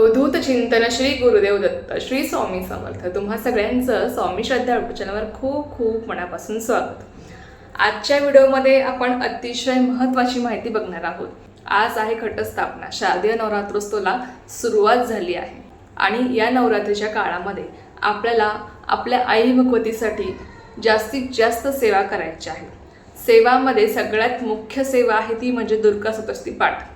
अवधूत चिंतन श्री गुरुदेव दत्त श्री स्वामी समर्थ. तुम्हा सगळ्यांचं स्वामी श्रद्धा चॅनलवर खूप खूप मनापासून स्वागत. आजच्या व्हिडिओमध्ये आपण अतिशय महत्त्वाची माहिती बघणार आहोत. आज आहे घटस्थापना. शारदीय नवरात्रोत्सवाला सुरुवात झाली आहे. आणि या नवरात्रीच्या काळामध्ये आपल्याला आपल्या आई भगवतीसाठी जास्तीत जास्त सेवा करायची आहे. सेवामध्ये सगळ्यात मुख्य सेवा आहे ती म्हणजे दुर्गा सप्तशती पाठ.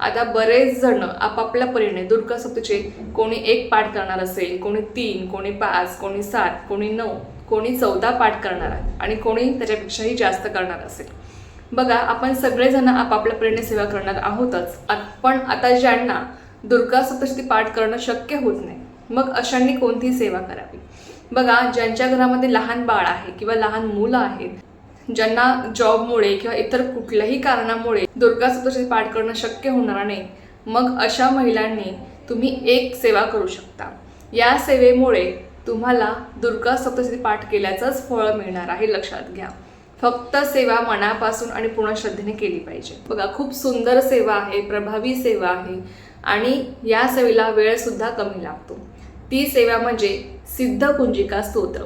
आता बरेच जण आपापल्या परीने दुर्गा सप्तचे कोणी एक पाठ करणार असेल कोणी तीन कोणी पाच कोणी सात कोणी नऊ कोणी चौदा पाठ करणार आहे आणि कोणी त्याच्यापेक्षाही जास्त करणार असेल. बघा आपण सगळेजण आपापल्या परीने सेवा करणार आहोतच. पण आता ज्यांना दुर्गा सप्तशती पाठ करणं शक्य होत नाही मग अशांनी कोणती सेवा करावी? बघा ज्यांच्या घरामध्ये लहान बाळ आहे किंवा लहान मुलं आहेत ज्यांना जॉबमुळे किंवा इतर कुठल्याही कारणामुळे दुर्गा सप्तशती पाठ करणं शक्य होणार नाही मग अशा महिलांनी तुम्ही एक सेवा करू शकता. या सेवेमुळे तुम्हाला दुर्गा सप्तशती पाठ केल्याचंच फळ मिळणार आहे लक्षात घ्या. फक्त सेवा मनापासून आणि पूर्ण श्रद्धेने केली पाहिजे. बघा खूप सुंदर सेवा आहे प्रभावी सेवा आहे आणि या सेवेला वेळ सुद्धा कमी लागतो. ती सेवा म्हणजे सिद्ध कुंजिका स्तोत्र.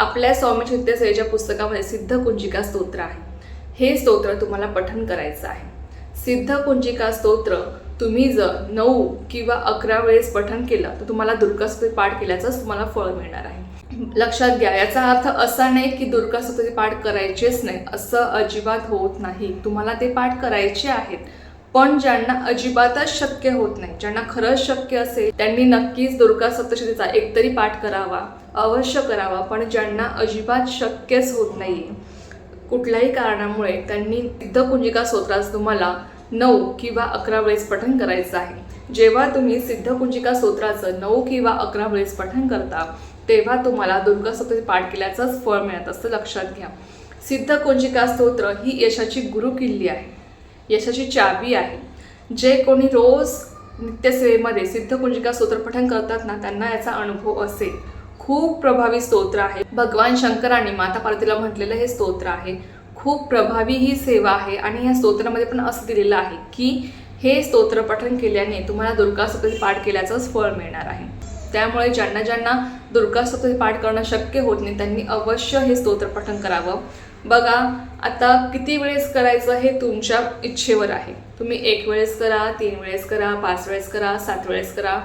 आपल्या स्वामी चित्तेसेवेच्या पुस्तकामध्ये सिद्ध कुंजिका स्तोत्र आहे. हे स्तोत्र तुम्हाला पठन करायचं आहे. सिद्ध कुंजिका स्तोत्र तुम्ही जर नऊ किंवा अकरा वेळेस पठन केलं तर तुम्हाला दुर्गास्तुती पाठ केल्याचंच तुम्हाला फळ मिळणार आहे. लक्षात घ्या याचा अर्थ असा नाही की दुर्गा पाठ करायचेच नाही. असं अजिबात होत नाही. तुम्हाला ते पाठ करायचे आहेत. पण ज्यांना अजिबातच शक्य होत नाही ज्यांना खरंच शक्य असेल त्यांनी नक्कीच दुर्गा सप्तशतीचा एकतरी पाठ करावा अवश्य करावा पण ज्यांना अजिबात शक्यच होत नाही कुठल्याही कारणामुळे त्यांनी सिद्धकुंजिका स्तोत्रास तुम्हाला नऊ किंवा अकरा वेळेस पठण करायचं आहे. जेव्हा तुम्ही सिद्धकुंजिका स्तोत्राचं नऊ किंवा अकरा वेळेस पठण करता तेव्हा तुम्हाला दुर्गा सप्तशती पाठ केल्याचंच फळ मिळत असतं लक्षात घ्या. सिद्धकुंजिका स्तोत्र ही यशाची गुरुकिल्ली आहे. यशाची चावी आहे. जे कोणी रोज नित्यसेवेमध्ये सिद्धकुंजिका स्तोत्रपठन करतात ना त्यांना याचा अनुभव असेल. खूप प्रभावी स्तोत्र आहे. भगवान शंकरांनी माता पार्वतीला म्हटलेलं हे स्तोत्र आहे. खूप प्रभावी ही सेवा आहे आणि या स्तोत्रामध्ये पण असं दिलेलं आहे की हे स्तोत्र पठण केल्याने तुम्हाला दुर्गा सप्तती पाठ केल्याचंच फळ मिळणार आहे. त्यामुळे ज्यांना ज्यांना दुर्गा हे पाठ करणं शक्य होत नाही त्यांनी अवश्य हे स्तोत्र पठण करावं. बघा आता किती वेळेस करायचं हे तुमच्या इच्छेवर आहे. तुम्ही एक वेळेस करा तीन वेळेस करा पाच वेळेस करा सात वेळेस करा.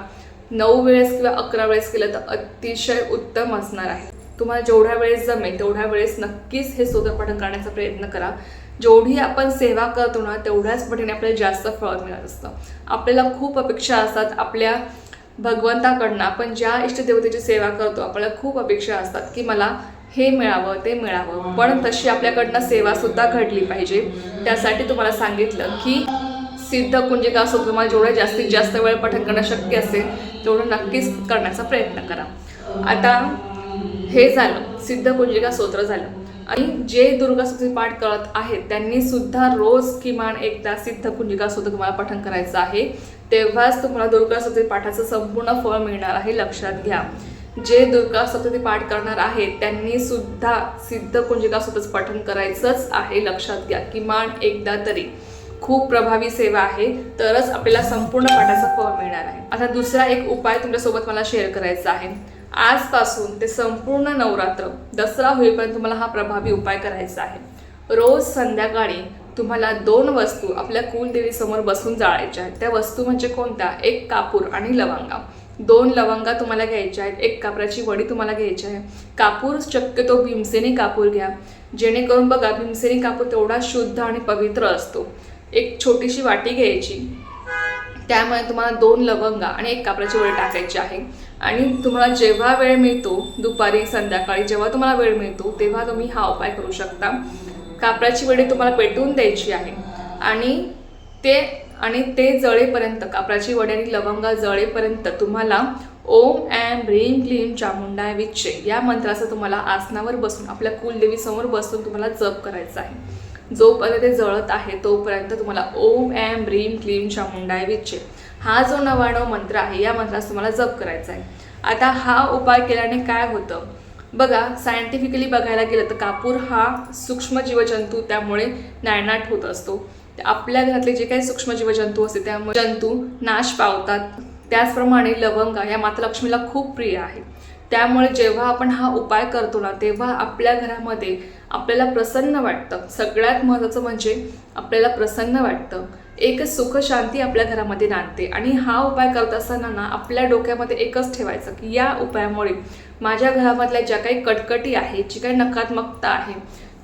नऊ वेळेस किंवा अकरा वेळेस केलं तर अतिशय उत्तम असणार आहे. तुम्हाला जेवढ्या वेळेस जमेल तेवढ्या वेळेस नक्कीच हे स्तोत्रपठण करण्याचा प्रयत्न करा. जेवढी आपण सेवा करतो ना तेवढ्याच पटीने आपल्याला जास्त फळ मिळत असतं. आपल्याला खूप अपेक्षा असतात आपल्या भगवंताकडनं आपण ज्या इष्टदेवतेची सेवा करतो आपल्याला खूप अपेक्षा असतात की मला हे मिळावं ते मिळावं. पण तशी आपल्याकडनं सेवा सुद्धा घडली पाहिजे. त्यासाठी तुम्हाला सांगितलं की सिद्ध कुंजिका असो तुम्हाला जेवढं जास्तीत जास्त वेळ पठण करणं शक्य असेल तेवढं नक्कीच करण्याचा प्रयत्न करा. आता हे झालं सिद्ध कुंजिका स्तोत्र झालं. आणि जे दुर्गा स्तुती पाठ करत आहेत त्यांनी सुद्धा रोज किमान एकदा सिद्ध कुंजिका सुद्धा तुम्हाला पठण करायचं आहे. तेव्हाच तुम्हाला दुर्गा स्तुती पाठाचं संपूर्ण फळ मिळणार आहे लक्षात घ्या. जे दुर्गा सप्तती पाठ करणार आहेत त्यांनी सुद्धा सिद्ध कुंजिका स्तोत्रच पठन करायचंच आहे लक्षात घ्या. किमान एकदा तरी. खूप प्रभावी सेवा आहे तरच आपल्याला संपूर्ण पाठाचं फळ मिळणार आहे. आता दुसरा एक उपाय तुमच्यासोबत मला शेअर करायचा आहे. आजपासून ते संपूर्ण नवरात्र दसरा होईपर्यंत तुम्हाला हा प्रभावी उपाय करायचा आहे. रोज संध्याकाळी तुम्हाला दोन वस्तू आपल्या कुलदेवीसमोर बसून जाळायच्या आहेत. त्या वस्तू म्हणजे कोणत्या? एक कापूर आणि लवंगा. दोन लवंगा तुम्हाला घ्यायच्या आहेत एक कापराची वडी तुम्हाला घ्यायची आहे. कापूर शक्यतो भीमसेनी कापूर घ्या. जेणेकरून बघा भीमसेनी कापूर तेवढा शुद्ध आणि पवित्र असतो. एक छोटीशी वाटी घ्यायची. त्यामुळे तुम्हाला दोन लवंगा आणि एक कापराची वडी टाकायची आहे. आणि तुम्हाला जेव्हा वेळ मिळतो दुपारी संध्याकाळी जेव्हा तुम्हाला वेळ मिळतो तेव्हा तुम्ही हा उपाय करू शकता. कापराची वडी तुम्हाला पेटवून द्यायची आहे. आणि ते आणि ते जळेपर्यंत कापराची वडी आणि लवंगा जळेपर्यंत तुम्हाला ओम ॲम ह्रीम क्लीम चामुंडा विच्चे या मंत्राचं तुम्हाला आसनावर बसून आपल्या कुलदेवीसमोर बसून तुम्हाला जप करायचा आहे. जोपर्यंत ते जळत आहे तोपर्यंत तुम्हाला ओम ॲम ह्रीम क्लीम चामुंडाय विच्चे हा जो नवाणव मंत्र आहे या मंत्राचा तुम्हाला जप करायचा आहे आता हा उपाय केल्याने काय होतं? बघा सायंटिफिकली बघायला गेलं तर कापूर हा सूक्ष्म जीवजंतू त्यामुळे नायनाट होत असतो. आपल्या घरातले जे काही सूक्ष्म जीवजंतू असते त्यामुळे जंतू नाश पावतात. त्याचप्रमाणे लवंगा या माता लक्ष्मीला खूप प्रिय आहे. त्यामुळे जेव्हा आपण हा उपाय करतो ना तेव्हा आपल्या घरामध्ये आपल्याला प्रसन्न वाटतं. सगळ्यात महत्त्वाचं म्हणजे आपल्याला प्रसन्न वाटतं. एक सुख शांती आपल्या घरामध्ये नांदते. आणि हा उपाय करत असताना ना आपल्या डोक्यामध्ये एकच ठेवायचं की या उपायामुळे माझ्या घरामधल्या ज्या काही कटकटी आहे जी काही नकारात्मकता आहे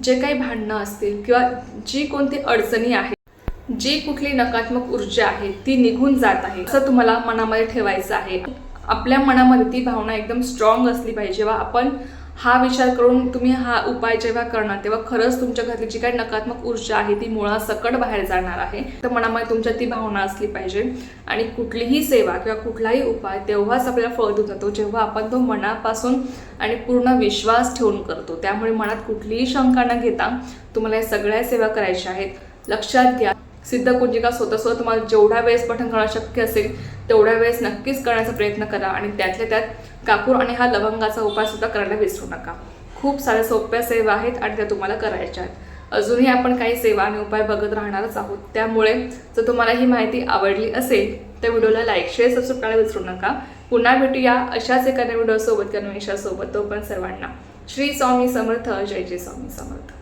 जे काही भांडणं असतील किंवा जी कोणती अडचणी आहे जी कुठली नकारात्मक ऊर्जा आहे ती निघून जात आहे असं तुम्हाला मनामध्ये ठेवायचं आहे. आपल्या मनामध्ये ती भावना एकदम स्ट्रॉंग असली पाहिजे. जेव्हा आपण हा विचार करून तुम्ही हा उपाय जेव्हा करणार तेव्हा खरंच तुमच्या घरातली जी काही नकारात्मक ऊर्जा आहे ती मुळासकट बाहेर जाणार आहे. तर मनामध्ये तुमच्या ती भावना असली पाहिजे. आणि कुठलीही सेवा किंवा कुठलाही उपाय तेव्हाच आपल्याला फळ देऊन जातो. जेव्हा आपण तो मनापासून आणि पूर्ण विश्वास ठेवून करतो त्यामुळे मनात कुठलीही शंका न घेता तुम्हाला या सगळ्या सेवा करायच्या आहेत. लक्षात घ्या. सिद्ध कुंजिका स्वतः स्वतः तुम्हाला जेवढ्या वेळेस पठण करणं शक्य असेल तेवढ्या वेळेस नक्कीच करण्याचा प्रयत्न करा आणि त्यातल्या त्यात कापूर आणि हा लवंगाचा उपाय सुद्धा करायला विसरू नका. खूप साऱ्या सोप्या सेवा आहेत आणि त्या तुम्हाला करायच्या आहेत. अजूनही आपण काही सेवा आणि उपाय बघत राहणारच आहोत. त्यामुळे जर तुम्हाला ही माहिती आवडली असेल तर व्हिडिओला लाईक शेअर सबस्क्राईब करायला विसरू नका. पुन्हा भेटूया अशाच एखाद्या व्हिडिओसोबत किंवा निशासोबत. तो पण सर्वांना श्री स्वामी समर्थ जय जय स्वामी समर्थ.